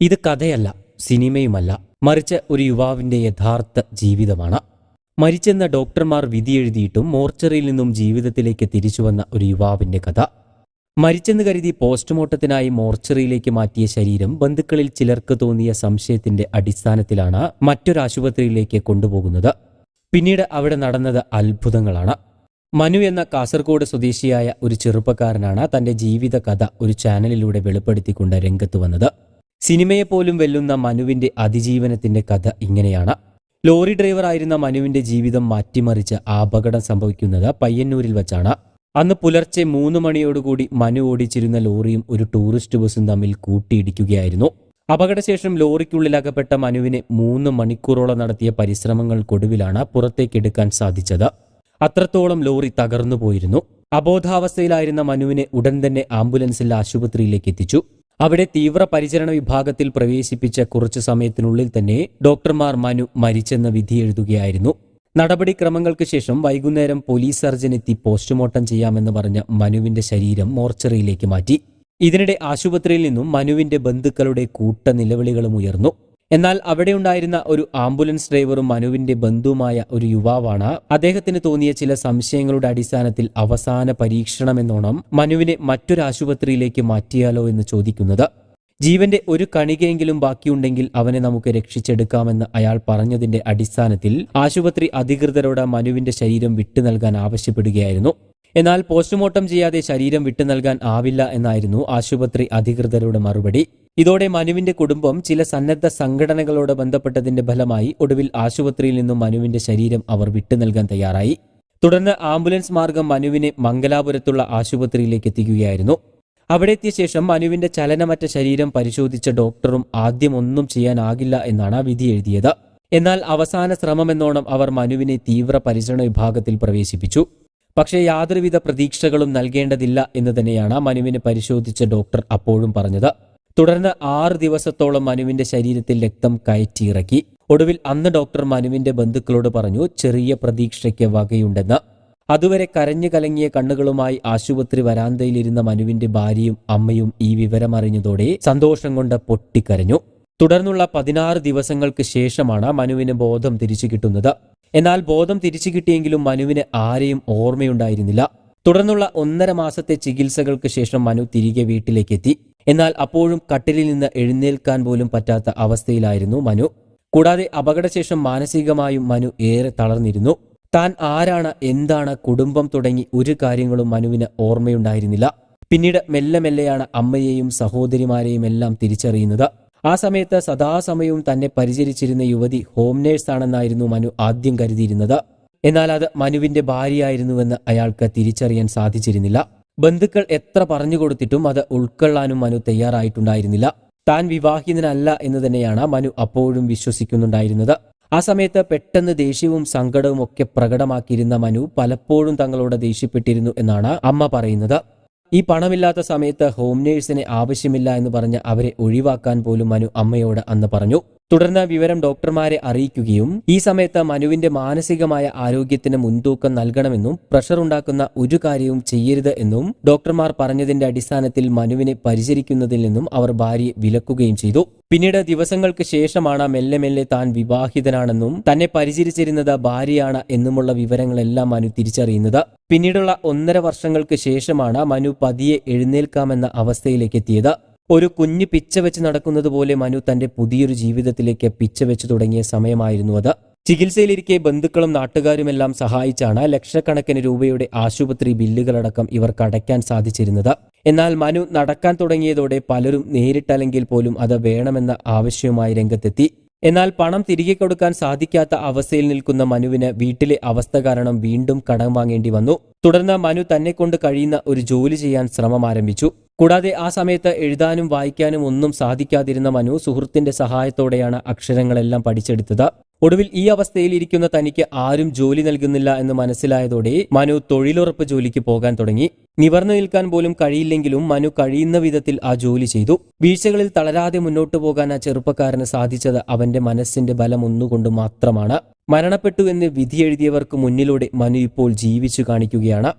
ഇത് കഥയല്ല സിനിമയുമല്ല. മറിച്ച് ഒരു യുവാവിന്റെ യഥാർത്ഥ ജീവിതമാണ്. മരിച്ചെന്ന ഡോക്ടർമാർ വിധിയെഴുതിയിട്ടും മോർച്ചറിയിൽ നിന്നും ജീവിതത്തിലേക്ക് തിരിച്ചുവന്ന ഒരു യുവാവിന്റെ കഥ. മരിച്ചെന്ന് കരുതി പോസ്റ്റ്മോർട്ടത്തിനായി മോർച്ചറിയിലേക്ക് മാറ്റിയ ശരീരം ബന്ധുക്കളിൽ ചിലർക്ക് തോന്നിയ സംശയത്തിന്റെ അടിസ്ഥാനത്തിലാണ് മറ്റൊരാശുപത്രിയിലേക്ക് കൊണ്ടുപോകുന്നത്. പിന്നീട് അവിടെ നടന്നത് അത്ഭുതങ്ങളാണ്. മനു എന്ന കാസർഗോഡ് സ്വദേശിയായ ഒരു ചെറുപ്പക്കാരനാണ് തന്റെ ജീവിത കഥ ഒരു ചാനലിലൂടെ വെളിപ്പെടുത്തിക്കൊണ്ട് രംഗത്ത് വന്നത്. സിനിമയെപ്പോലും വെല്ലുന്ന മനുവിന്റെ അതിജീവനത്തിന്റെ കഥ ഇങ്ങനെയാണ്. ലോറി ഡ്രൈവർ ആയിരുന്ന മനുവിന്റെ ജീവിതം മാറ്റിമറിച്ച് അപകടം സംഭവിക്കുന്നത് പയ്യന്നൂരിൽ വച്ചാണ്. അന്ന് പുലർച്ചെ മൂന്ന് മണിയോടുകൂടി മനു ഓടിച്ചിരുന്ന ലോറിയും ഒരു ടൂറിസ്റ്റ് ബസ്സും തമ്മിൽ കൂട്ടിയിടിക്കുകയായിരുന്നു. അപകടശേഷം ലോറിക്കുള്ളിലകപ്പെട്ട മനുവിനെ മൂന്ന് മണിക്കൂറോളം നടത്തിയ പരിശ്രമങ്ങൾക്കൊടുവിലാണ് പുറത്തേക്കെടുക്കാൻ സാധിച്ചത്. അത്രത്തോളം ലോറി തകർന്നു പോയിരുന്നു അബോധാവസ്ഥയിലായിരുന്ന മനുവിനെ ഉടൻ തന്നെ ആംബുലൻസിൽ ആശുപത്രിയിലേക്ക് എത്തിച്ചു. അവിടെ തീവ്രപരിചരണ വിഭാഗത്തിൽ പ്രവേശിപ്പിച്ച കുറച്ചു സമയത്തിനുള്ളിൽ തന്നെ ഡോക്ടർമാർ മനു മരിച്ചെന്ന വിധി എഴുതുകയായിരുന്നു. നടപടിക്രമങ്ങൾക്ക് ശേഷം വൈകുന്നേരം പോലീസ് സർജൻ എത്തി പോസ്റ്റ്മോർട്ടം ചെയ്യാമെന്ന് പറഞ്ഞ മനുവിന്റെ ശരീരം മോർച്ചറിയിലേക്ക് മാറ്റി. ഇതിനിടെ ആശുപത്രിയിൽ നിന്നും മനുവിന്റെ ബന്ധുക്കളുടെ കൂട്ട നിലവിളികളും ഉയർന്നു. എന്നാൽ അവിടെ ഉണ്ടായിരുന്ന ഒരു ആംബുലൻസ് ഡ്രൈവറും മനുവിന്റെ ബന്ധുവുമായ ഒരു യുവാവാണ്. അദ്ദേഹത്തിന് തോന്നിയ ചില സംശയങ്ങളുടെ അടിസ്ഥാനത്തിൽ അവസാന പരീക്ഷണമെന്നോണം മനുവിനെ മറ്റൊരു ആശുപത്രിയിലേക്ക് മാറ്റിയാലോ എന്ന് ചോദിക്കുന്നത്. ജീവന്റെ ഒരു കണികയെങ്കിലും ബാക്കിയുണ്ടെങ്കിൽ അവനെ നമുക്ക് രക്ഷിച്ചെടുക്കാമെന്ന് അയാൾ പറഞ്ഞതിന്റെ അടിസ്ഥാനത്തിൽ ആശുപത്രി അധികൃതരോട് മനുവിന്റെ ശരീരം വിട്ടു നൽകാൻ ആവശ്യപ്പെടുകയായിരുന്നു. എന്നാൽ പോസ്റ്റ്മോർട്ടം ചെയ്യാതെ ശരീരം വിട്ടു നൽകാൻ ആവില്ല എന്നായിരുന്നു ആശുപത്രി അധികൃതരുടെ മറുപടി. ഇതോടെ മനുവിന്റെ കുടുംബം ചില സന്നദ്ധ സംഘടനകളോട് ബന്ധപ്പെട്ടതിന്റെ ഫലമായി ഒടുവിൽ ആശുപത്രിയിൽ നിന്നും മനുവിന്റെ ശരീരം അവർ വിട്ടു നൽകാൻ തയ്യാറായി. തുടർന്ന് ആംബുലൻസ് മാർഗം മനുവിനെ മംഗലാപുരത്തുള്ള ആശുപത്രിയിലേക്ക് എത്തിക്കുകയായിരുന്നു. അവിടെ എത്തിയ ശേഷം മനുവിന്റെ ചലനമറ്റ ശരീരം പരിശോധിച്ച ഡോക്ടറും ആദ്യം ഒന്നും ചെയ്യാനാകില്ല എന്നാണ് വിധി എഴുതിയത്. എന്നാൽ അവസാന ശ്രമമെന്നോണം അവർ മനുവിനെ തീവ്ര പരിചരണ വിഭാഗത്തിൽ പ്രവേശിപ്പിച്ചു. പക്ഷേ യാതൊരുവിധ പ്രതീക്ഷകളും നൽകേണ്ടതില്ല എന്ന് തന്നെയാണ് മനുവിനെ പരിശോധിച്ച ഡോക്ടർ അപ്പോഴും പറഞ്ഞത്. തുടർന്ന് ആറ് ദിവസത്തോളം മനുവിന്റെ ശരീരത്തിൽ രക്തം കയറ്റിയിറക്കി. ഒടുവിൽ അന്ന് ഡോക്ടർ മനുവിന്റെ ബന്ധുക്കളോട് പറഞ്ഞു ചെറിയ പ്രതീക്ഷയ്ക്ക് വകയുണ്ടെന്ന്. അതുവരെ കരഞ്ഞു കലങ്ങിയ കണ്ണുകളുമായി ആശുപത്രി വരാന്തയിലിരുന്ന മനുവിന്റെ ഭാര്യയും അമ്മയും ഈ വിവരമറിഞ്ഞതോടെ സന്തോഷം കൊണ്ട് പൊട്ടിക്കരഞ്ഞു. തുടർന്നുള്ള പതിനാറ് ദിവസങ്ങൾക്ക് ശേഷമാണ് മനുവിന് ബോധം തിരിച്ചു കിട്ടുന്നത്. എന്നാൽ ബോധം തിരിച്ചു കിട്ടിയെങ്കിലും മനുവിന് ആരെയും ഓർമ്മയുണ്ടായിരുന്നില്ല. തുടർന്നുള്ള ഒന്നര മാസത്തെ ചികിത്സകൾക്ക് ശേഷം മനു തിരികെ വീട്ടിലേക്കെത്തി. എന്നാൽ അപ്പോഴും കട്ടിലിൽ നിന്ന് എഴുന്നേൽക്കാൻ പോലും പറ്റാത്ത അവസ്ഥയിലായിരുന്നു മനു. കൂടാതെ അപകടശേഷം മാനസികമായും മനു ഏറെ തളർന്നിരുന്നു. താൻ ആരാണ് എന്താണ് കുടുംബം തുടങ്ങി ഒരു കാര്യങ്ങളും മനുവിന് ഓർമ്മയുണ്ടായിരുന്നില്ല. പിന്നീട് മെല്ലെ മെല്ലെയാണ് അമ്മയെയും സഹോദരിമാരെയും എല്ലാം തിരിച്ചറിയുന്നത്. ആ സമയത്ത് സദാസമയവും തന്നെ പരിചരിച്ചിരുന്ന യുവതി ഹോം നേഴ്സാണെന്നായിരുന്നു മനു ആദ്യം കരുതിയിരുന്നത്. എന്നാൽ അത് മനുവിന്റെ ഭാര്യയായിരുന്നുവെന്ന് അയാൾക്ക് തിരിച്ചറിയാൻ സാധിച്ചിരുന്നില്ല. ബന്ധുക്കൾ എത്ര പറഞ്ഞു കൊടുത്തിട്ടും അത് ഉൾക്കൊള്ളാനും മനു തയ്യാറായിട്ടുണ്ടായിരുന്നില്ല. താൻ വിവാഹിതനല്ല എന്ന് തന്നെയാണ് മനു അപ്പോഴും വിശ്വസിക്കുന്നുണ്ടായിരുന്നത്. ആ സമയത്ത് പെട്ടെന്ന് ദേഷ്യവും സങ്കടവും ഒക്കെ പ്രകടമാക്കിയിരുന്ന മനു പലപ്പോഴും തങ്ങളോട് ദേഷ്യപ്പെട്ടിരുന്നു എന്നാണ് അമ്മ പറയുന്നത്. ഈ പണമില്ലാത്ത സമയത്ത് ഹോം നേഴ്സിനെ ആവശ്യമില്ല എന്ന് പറഞ്ഞ് അവരെ ഒഴിവാക്കാൻ പോലും മനു അമ്മയോട് അന്ന് പറഞ്ഞു. തുടർന്ന് വിവരം ഡോക്ടർമാരെ അറിയിക്കുകയും ഈ സമയത്ത് മനുവിന്റെ മാനസികമായ ആരോഗ്യത്തിന് മുൻതൂക്കം നൽകണമെന്നും പ്രഷർ ഉണ്ടാക്കുന്ന ഒരു കാര്യവും ചെയ്യരുത് എന്നും ഡോക്ടർമാർ പറഞ്ഞതിന്റെ അടിസ്ഥാനത്തിൽ മനുവിനെ പരിചരിക്കുന്നതിൽ നിന്നും അവർ ഭാര്യയെ വിലക്കുകയും ചെയ്തു. പിന്നീട് ദിവസങ്ങൾക്ക് ശേഷമാണ് മെല്ലെ മെല്ലെ താൻ വിവാഹിതനാണെന്നും തന്നെ പരിചരിച്ചിരുന്നത് ഭാര്യയാണ് എന്നുമുള്ള വിവരങ്ങളെല്ലാം മനു തിരിച്ചറിയുന്നത്. പിന്നീടുള്ള ഒന്നര വർഷങ്ങൾക്ക് ശേഷമാണ് മനു പതിയെ എഴുന്നേൽക്കാമെന്ന അവസ്ഥയിലേക്ക് എത്തിയത്. ഒരു കുഞ്ഞ് പിച്ച വെച്ച് നടക്കുന്നത് പോലെ മനു തന്റെ പുതിയൊരു ജീവിതത്തിലേക്ക് പിച്ച വെച്ച് തുടങ്ങിയ സമയമായിരുന്നു അത്. ചികിത്സയിലിരിക്കെ ബന്ധുക്കളും നാട്ടുകാരുമെല്ലാം സഹായിച്ചാണ് ലക്ഷക്കണക്കിന് രൂപയുടെ ആശുപത്രി ബില്ലുകളടക്കം ഇവർക്ക് അടയ്ക്കാൻ സാധിച്ചിരുന്നത്. എന്നാൽ മനു നടക്കാൻ തുടങ്ങിയതോടെ പലരും നേരിട്ടല്ലെങ്കിൽ പോലും അത് വേണമെന്ന ആവശ്യവുമായി രംഗത്തെത്തി. എന്നാൽ പണം തിരികെ കൊടുക്കാൻ സാധിക്കാത്ത അവസ്ഥയിൽ നിൽക്കുന്ന മനുവിന് വീട്ടിലെ അവസ്ഥ കാരണം വീണ്ടും കടം വാങ്ങേണ്ടി വന്നു. തുടർന്ന് മനു തന്നെ കൊണ്ട് കഴിയുന്ന ഒരു ജോലി ചെയ്യാൻ ശ്രമം ആരംഭിച്ചു. കൂടാതെ ആ സമയത്ത് എഴുതാനും വായിക്കാനും ഒന്നും സാധിക്കാതിരുന്ന മനു സുഹൃത്തിന്റെ സഹായത്തോടെയാണ് അക്ഷരങ്ങളെല്ലാം പഠിച്ചെടുത്തത്. ഒടുവിൽ ഈ അവസ്ഥയിൽ ഇരിക്കുന്ന തനിക്ക് ആരും ജോലി നൽകുന്നില്ല എന്ന് മനസ്സിലായതോടെ മനു തൊഴിലുറപ്പ് ജോലിക്ക് പോകാൻ തുടങ്ങി. നിവർന്നു നിൽക്കാൻ പോലും കഴിയില്ലെങ്കിലും മനു കഴിയുന്ന വിധത്തിൽ ആ ജോലി ചെയ്തു. വീഴ്ചകളിൽ തളരാതെ മുന്നോട്ടു പോകാൻ ആ ചെറുപ്പക്കാരന് സാധിച്ചത് അവന്റെ മനസ്സിന്റെ ബലം ഒന്നുകൊണ്ട് മാത്രമാണ്. മരണപ്പെട്ടു എന്ന് വിധിയെഴുതിയവർക്ക് മുന്നിലൂടെ മനു ഇപ്പോൾ ജീവിച്ചു കാണിക്കുകയാണ്.